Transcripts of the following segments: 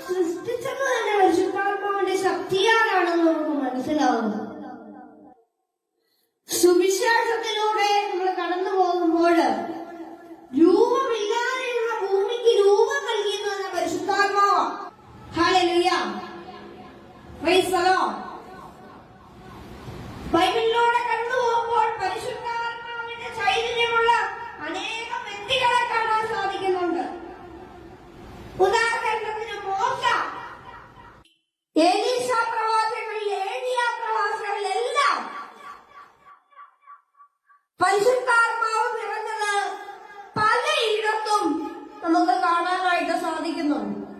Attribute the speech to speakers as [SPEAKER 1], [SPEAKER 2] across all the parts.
[SPEAKER 1] സൃഷ്ടിച്ചത് തന്നെ പരിശുദ്ധാത്മാവിന്റെ ശക്തിയാലാണ് നമുക്ക് മനസ്സിലാവുന്നത് സുവിശേഷത്തിലൂടെ നമ്മൾ കടന്നു പോകുമ്പോൾ രൂപമില്ലാതെയുള്ള ഭൂമിക്ക് രൂപം നൽകിയെന്ന് പറഞ്ഞ പരിശുദ്ധാത്മാവാണ് ഹാലലുയ്യ പ്രൈസ് സലോ നമുക്ക് കാണാനായിട്ട് സാധിക്കുന്നുണ്ട്.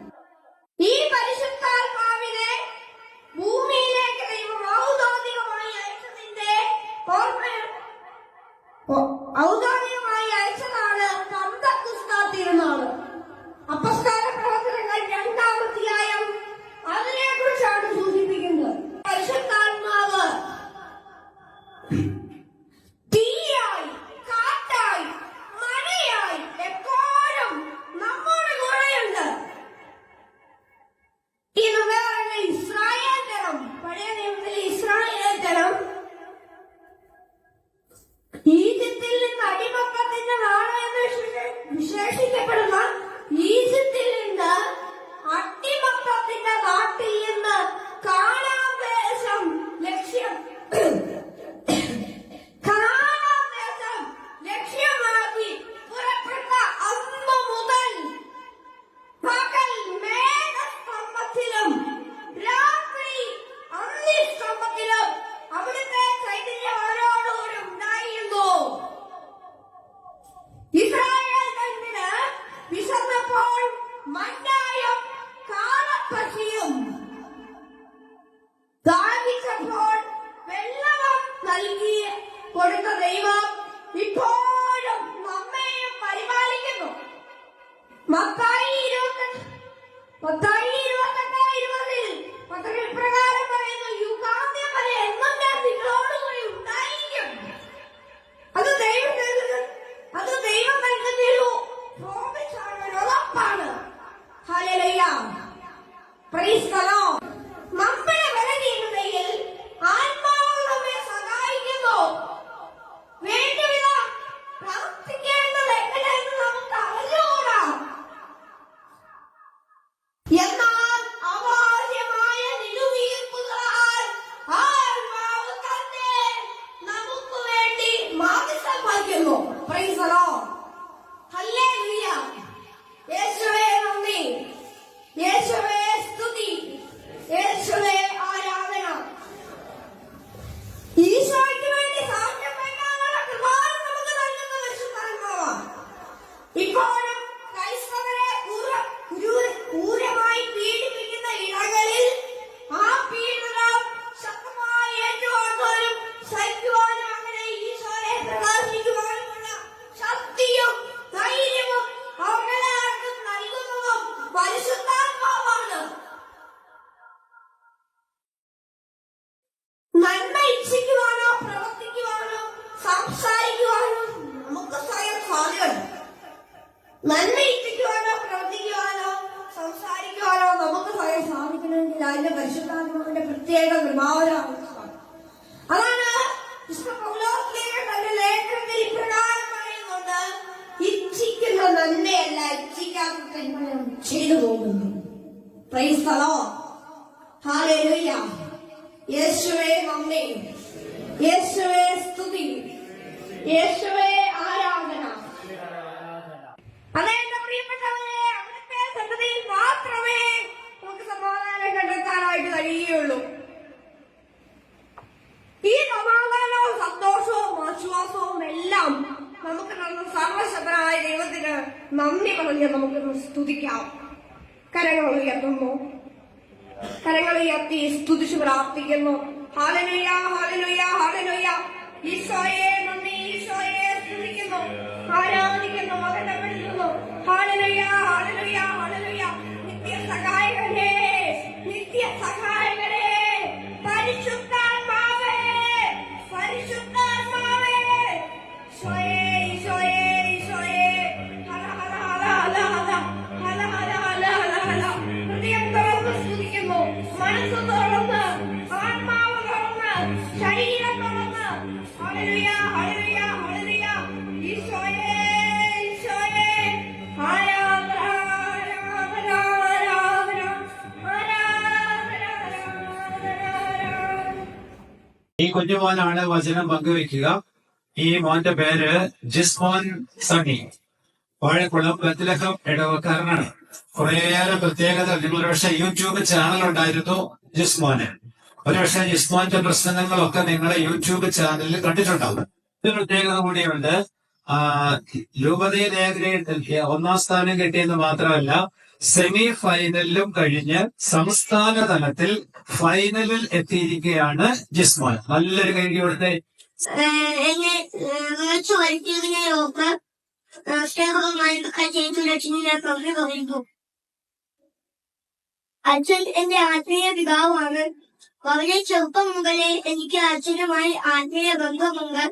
[SPEAKER 1] Jersey, que é para നൽകി കൊടുത്ത ദൈവം ഇപ്പോഴും നമ്മെയും പരിപാലിക്കുന്നു. മത്തായി ഇരുപത്തി മത്തായി ഇരുപത്തെട്ട് ഇരുപതിൽ പത്രിക പ്രകാരം പറയുന്നു യുഗാന്ത്യം വരെ എന്നും ഞാൻ നിങ്ങളോടുകൂടി ഉണ്ടായിരിക്കും. അത് ദൈവം അത് ദൈവം നൽകുന്ന ഒരു പ്രോമിസാണ് ഒരു ഉറപ്പാണ്. ഹലലയ്യ പ്രൈസ് നല്ല ഇച്ഛിക്കുവാനോ പ്രവർത്തിക്കുവാനോ സംസാരിക്കുവാനോ നമുക്ക് സ്വയം സാധിക്കണമെങ്കിൽ അതിന്റെ പരിശുദ്ധാത്മാവിന്റെ പ്രത്യേക കൃപാവരാണ് നന്ദി പറഞ്ഞ് നമുക്കൊന്ന് സ്തുതിക്കാം. കരങ്ങൾ ഉയർത്തുന്നു കരങ്ങൾ ഉയർത്തി സ്തുതിച്ചു പ്രാർത്ഥിക്കുന്നു. ഹാലനുയ ഹാലനുയ ഹാലനുയ ഈശോയെ നന്ദി ഈശോയെ സ്തുതിക്കുന്നു. ആരാധിക്കുന്നു മകനപ്പെടുത്തുന്നു ഹാലനുയ ഹാലനുയ ഹാലനുയ നിത്യ സഹായകനേ നിത്യ സഹായ
[SPEAKER 2] കുഞ്ഞുമോനാണ് വചനം പങ്കുവെക്കുക ഈ മോന്റെ പേര് ജിസ്മോൻ സണ്ണി. വാഴക്കുളം ബത്ലഹം ഇടവക്കാരനാണ് കുറേയേറെ പ്രത്യേകത നിങ്ങൾ പക്ഷെ യൂട്യൂബ് ചാനൽ ഉണ്ടായിരുന്നു ജിസ്മോന് ഒരുപക്ഷെ ജിസ്മോന്റെ പ്രസംഗങ്ങളൊക്കെ നിങ്ങളെ യൂട്യൂബ് ചാനലിൽ കണ്ടിട്ടുണ്ടാവും. ഒരു പ്രത്യേകത കൂടിയുണ്ട്. രൂപതയിൽ ഏകദേശം ഒന്നാം സ്ഥാനം കിട്ടിയെന്ന് മാത്രമല്ല സെമി ഫൈനലിലും കഴിഞ്ഞ് സംസ്ഥാന തലത്തിൽ ഫൈനലിൽ എത്തിയിരിക്കുകയാണ് ജിസ്മോൻ. നല്ലൊരു കൈ കൊടുത്തെ.
[SPEAKER 3] അച്ഛൻ എന്റെ ആത്മീയ പിതാവാണ്. വളരെ ചെറുപ്പം മുതലേ എനിക്ക് അച്ഛനുമായി ആത്മീയ ബന്ധമുണ്ട്.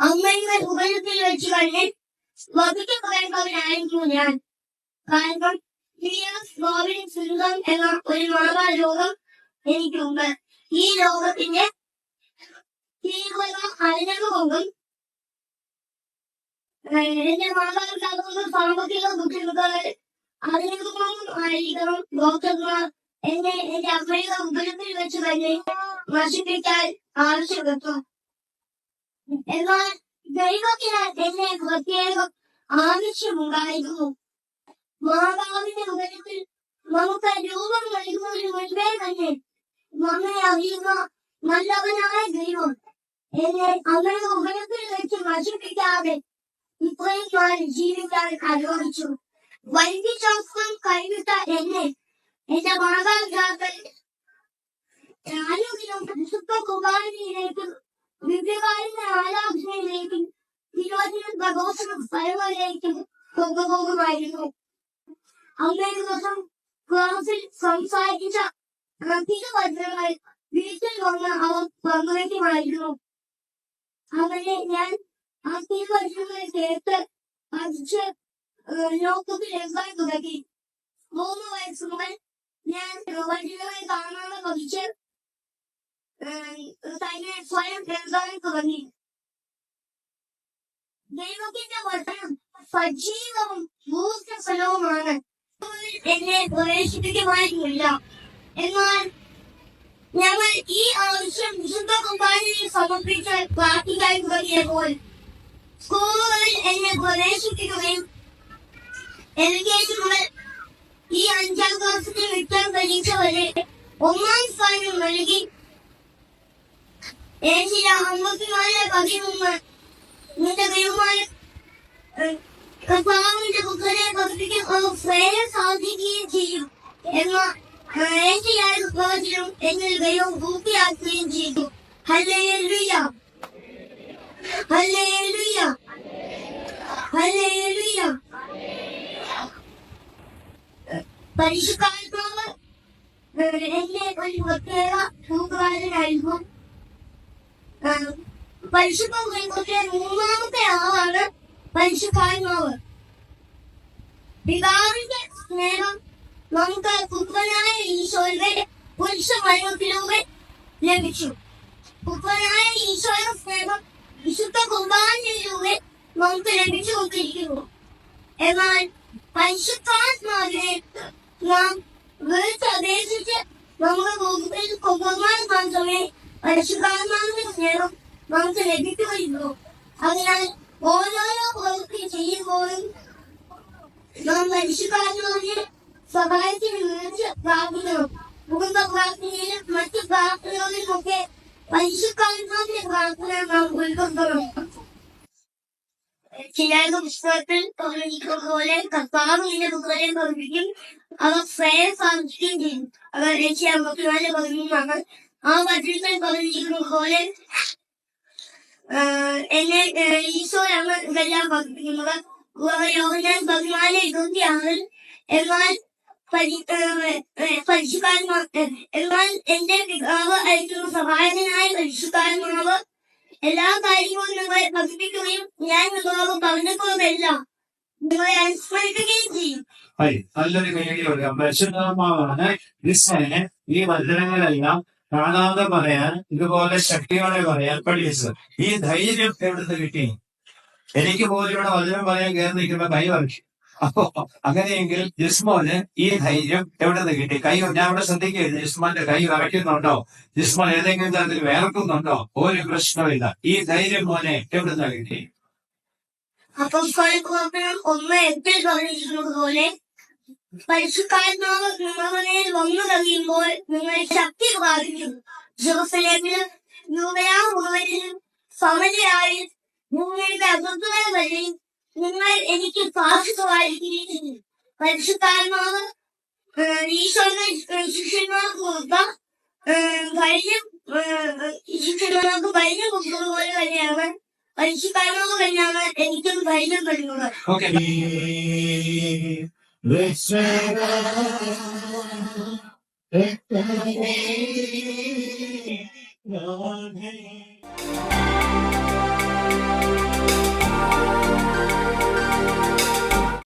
[SPEAKER 3] അമ്മയുടെ ഉപരത്തിൽ വെച്ച് കഴിഞ്ഞ് വധിക്കപ്പെടേണ്ടവനായിരുന്നു ഞാൻ കാരണം ലിയസ് ബോബിൻ സിന്ധം എന്ന ഒരു മാറാ രോഗം എനിക്കുണ്ട് ഈ രോഗത്തിന്റെ തീവ്രത അറിഞ്ഞതുകൊണ്ടും എന്റെ മാതാപിതാക്കൾക്ക് സാമ്പത്തിക ബുദ്ധിമുട്ടുകൾ അറിഞ്ഞതുകൊണ്ടും ആയിരിക്കണം. ഡോക്ടർമാർ എന്നെ എന്റെ അമ്മയുടെ ഉപരത്തിൽ വെച്ച് തന്നെ നശിപ്പിക്കാൻ ആവശ്യപ്പെട്ടു. എന്നാൽ ദൈവത്തിന് എന്നെ പ്രത്യേകം ആവശ്യമുണ്ടായിരുന്നു മാതാവിന്റെ ഉദരത്തിൽ നമുക്ക് രൂപം നൽകുന്നതിന് മുൻപേ തന്നെ നമ്മെ അറിയുന്ന നല്ലവനായ ദൈവം എന്നെ അവരുടെ ഉപരത്തിൽ വെച്ച് നശിപ്പിക്കാതെ ഇത്രയും നാൾ ജീവിക്കാൻ അനുവദിച്ചു വൈദ്യശാസ്ത്രം കൈവിട്ട എന്നെ എന്റെ മാതാപിതാക്കൾ ആരോഗ്യം വിശുദ്ധ കുമാരനിലേക്കും ദിവ്യകാലിന്റെ ആരാധനയിലേക്കും തിരുവാതിര പ്രഘോഷണ സ്ഥലങ്ങളിലേക്കും കൊണ്ടുപോകുമായിരുന്നു. അന്നേ ദിവസം ക്ലാസിൽ സംസാരിച്ച പ്രത്യേക വചനങ്ങൾ വീട്ടിൽ വന്ന് അവർ പങ്കുവയ്ക്കുമായിരുന്നു അവരെ ഞാൻ ആ വചനങ്ങൾ കേട്ട് പഠിച്ച് ലോകത്തിൽ എഴുതാൻ തുടങ്ങി. മൂന്ന് വയസ്സ് മുതൽ ഞാൻ വചനങ്ങൾ കാണാതെ പഠിച്ച് ഏഹ് തന്നെ സ്വയം എഴുതാൻ തുടങ്ങി ദൈവത്തിന്റെ വചനം സജീവവും ഊർജ്ജസ്വലവുമാണ് എന്നെ പ്രവേശിപ്പിക്കുമായിരുന്നില്ല എന്നാൽ ഞങ്ങൾ ഈ ആവശ്യം വിശുദ്ധ കുർബാനയിൽ സമർപ്പിച്ച് പ്രാർത്ഥിക്കാൻ തുടങ്ങിയപ്പോൾ സ്കൂളുകളിൽ എന്നെ പ്രവേശിപ്പിക്കുകയും എൽ കെ ജി മുതൽ ഈ അഞ്ചാം ക്ലാസ്സിൽ റിട്ടേൺ പരീക്ഷ വരെ ഒന്നാം സ്ഥാനം നൽകി ഏച്ചിയ അമ്പത്തിനാല് പതിനൊന്ന് നിന്റെ തീരുമാനം കർത്താവിന്റെ പുത്രനെ പഠിപ്പിക്കാൻ സ്വയം സാധിക്കുകയും ചെയ്യും എന്ന ഏച്ചിയായ പ്രവചനം എന്നിൽ ദൈവം പൂർത്തിയാക്കുകയും ചെയ്തു ഹല്ലേലൂയ ഹല്ലേലൂയ ഹല്ലേലൂയ പരിശുദ്ധാത്മാവ് എന്നെ ഒരു പ്രത്യേക കൂട്ടുകാരനായിരുന്നു പരിശുദ്ധ കുറിന്റെ മൂന്നാമത്തെ ആളാണ് പരിശുദ്ധാത്മാവ് പിതാവിന്റെ സ്നേഹം നമുക്ക് പുത്രനായ ഈശോയുടെ പുരുഷ മരണത്തിലൂടെ ലഭിച്ചു പുത്രനായ ഈശോയുടെ സ്നേഹം വിശുദ്ധ കുർബാനയിലൂടെ നമുക്ക് ലഭിച്ചുകൊണ്ടിരിക്കുന്നു എന്നാൽ പരിശുദ്ധാത്മാവിനെ നാം വിളിച്ചപേക്ഷിച്ച് നമ്മുടെ കൂടുതൽ കൊണ്ടുവന്നാൽ മാത്രമേ പരിശുദ്ധാത്മാവിന്റെ സ്നേഹം നമുക്ക് ലഭിക്കുകയുള്ളൂ അതിനാൽ ഓരോരോ പ്രവൃത്തി ചെയ്യുമ്പോഴും നാം പരിശുദ്ധാത്മാവിനെ സഹായത്തിന് വിളിച്ച് പ്രാർത്ഥിക്കണം കുടുംബ പ്രാർത്ഥനയിലും മറ്റു പ്രാർത്ഥനകളിലുമൊക്കെ പരിശുദ്ധാത്മാവിന്റെ പ്രാർത്ഥന നാം ഉൾക്കൊള്ളണം ചിലരുടെ പുസ്തകത്തിൽ പറഞ്ഞിരിക്കുന്ന പോലെ കർത്താവ് നിന്റെ പുത്രനെ പഠിപ്പിക്കും അവർ സ്വയം സാധിക്കുകയും ചെയ്യും അവർ രക്ഷ അമ്പത്തിനാല് പതിമൂന്നാണ് ആ വചനത്തിൽ പറഞ്ഞിരിക്കുന്ന പോലെ ആഹ് എന്നെ ഈശോയാണ് ഇതെല്ലാം പഠിപ്പിക്കുന്നത്. യോഹന്നാൻ പതിനാല് ഇരുപത്തി ആറിൽ എന്നാൽ പരി പരിശുദ്ധാത്മാ എന്നാൽ എന്റെ പിതാവ് അയക്കുന്ന സഹായകനായ പരിശുദ്ധാത്മാവ് എല്ലാ കാര്യങ്ങളും നിങ്ങളെ പഠിപ്പിക്കുകയും ഞാൻ നിങ്ങളോട് പറഞ്ഞപ്പോഴെല്ലാം നിങ്ങളെ അനുസ്മരിക്കുകയും ചെയ്യും.
[SPEAKER 2] നല്ലൊരു പരിശുദ്ധമാവാണ് ക്രിസ്ത്യന് ഈ വചനങ്ങളെല്ലാം കാണാതെ പറയാൻ ഇതുപോലെ ശക്തിയോടെ പറയാൻ പഠിച്ചത് ഈ ധൈര്യം എവിടുന്ന് കിട്ടി? എനിക്ക് പോലും ഇവിടെ വചനം പറയാൻ കയറി നിൽക്കുമ്പോ കൈ വരച്ചു അപ്പോ അങ്ങനെയെങ്കിൽ ജിസ്മോന് ഈ ധൈര്യം എവിടെ നിന്ന് കിട്ടി? കൈ ഞാൻ ഇവിടെ ശ്രദ്ധിക്കുകയാണ് ജിസ്മോന്റെ കൈ വരയ്ക്കുന്നുണ്ടോ ജിസ്മോൻ ഏതെങ്കിലും തരത്തിൽ വേർക്കുന്നുണ്ടോ ഒരു പ്രശ്നമില്ല ഈ ധൈര്യം മോനെ എവിടെ നിന്ന് കിട്ടി?
[SPEAKER 3] അപ്പൊ ഒന്ന് പോലെ പരിശുക്കാരനാവ് നിങ്ങളുടെ വന്നു കഴിയുമ്പോൾ നിങ്ങൾ ശക്തി പ്രാപിക്കും. ജെറുസലേമിലും യൂതയാ മുഴുവനിലും സമരയായി നിങ്ങളുടെ അകത്തുകൾ വഴി നിങ്ങൾ എനിക്ക് സാക്ഷികളായിരിക്കും പരിശുക്കാരനാവ് ഈശോയുടെ ശിഷ്യന്മാർക്ക് കൊടുത്ത കഴിഞ്ഞ ശിഷ്യന്മാർക്ക് കഴിഞ്ഞ കൊടുത്തത് പോലെ തന്നെയാണ് പരിശുക്കാരനാവ് തന്നെയാണ് എനിക്കും ധൈര്യം തരുന്നത്.
[SPEAKER 2] Thank
[SPEAKER 4] you.